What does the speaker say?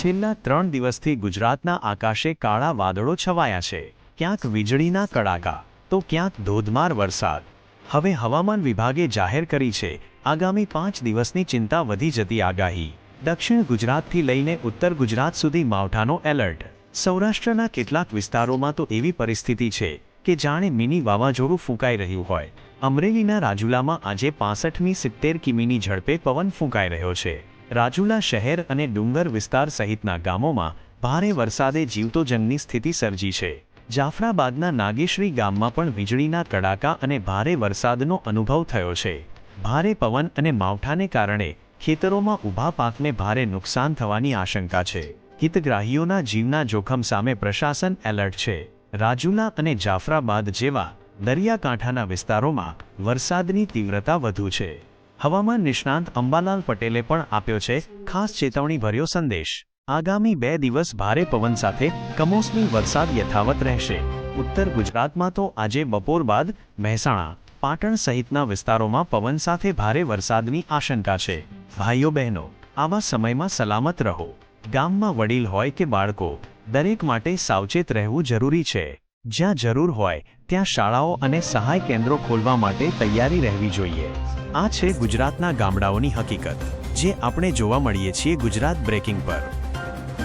છેલ્લા ત્રણ દિવસથી ગુજરાતના આકાશે કાળા વાદળો છવાયા છે. ક્યાંક વીજળીના કડાકા, તો ક્યાંક ધોધમાર વરસાદ. હવે હવામાન વિભાગે જાહેર કરી છે, આગામી પાંચ દિવસની ચિંતા વધી જતી આગાહી. દક્ષિણ ગુજરાતથી લઈને ઉત્તર ગુજરાત સુધી માવઠાનો એલર્ટ. સૌરાષ્ટ્રના કેટલાક વિસ્તારોમાં તો એવી પરિસ્થિતિ છે, કે જાણે મિની વાવાઝોડું ફૂંકાઈ રહ્યું હોય. અમરેલીના રાજુલામાં આજે પાસઠમી સિત્તેર કિમીની ઝડપે પવન ફૂંકાઈ રહ્યો છે. રાજુલા શહેર અને ડુંગર વિસ્તાર સહિતના ગામોમાં ભારે વરસાદે જીવતોજંગની સ્થિતિ સર્જી છે. જાફરાબાદના નાગેશ્રી ગામમાં પણ વીજળીના કડાકા અને ભારે વરસાદનો અનુભવ થયો છે. ભારે પવન અને માવઠાને કારણે ખેતરોમાં ઊભા પાકને ભારે નુકસાન થવાની આશંકા છે. હિતગ્રાહીઓના જીવના જોખમ સામે પ્રશાસન એલર્ટ છે. રાજુલા અને જાફરાબાદ જેવા દરિયાકાંઠાના વિસ્તારોમાં વરસાદની તીવ્રતા વધુ છે. હવામાન નિષ્ણાંત અંબાલાલ પટેલે પણ આપ્યો છે ખાસ ચેતવણીભર્યો સંદેશ. આગામી બે દિવસ ભારે પવન સાથે કમોસમી વરસાદ યથાવત રહેશે. ઉત્તર ગુજરાતમાં તો આજે બપોર બાદ મહેસાણા, પાટણ સહિતના વિસ્તારોમાં પવન સાથે ભારે વરસાદની આશંકા છે. ભાઈઓ બહેનો, આવા સમયમાં સલામત રહો. ગામમાં વડીલ હોય કે બાળકો, દરેક માટે સાવચેત રહેવું જરૂરી છે. જ્યાં જરૂર હોય, ત્યાં શાળાઓ અને સહાય કેન્દ્રો ખોલવા માટે તૈયારી રહેવી જોઈએ. આ છે ગુજરાતના ગામડાઓની હકીકત, જે આપણે જોવા મળીએ છીએ ગુજરાત બ્રેકિંગ પર.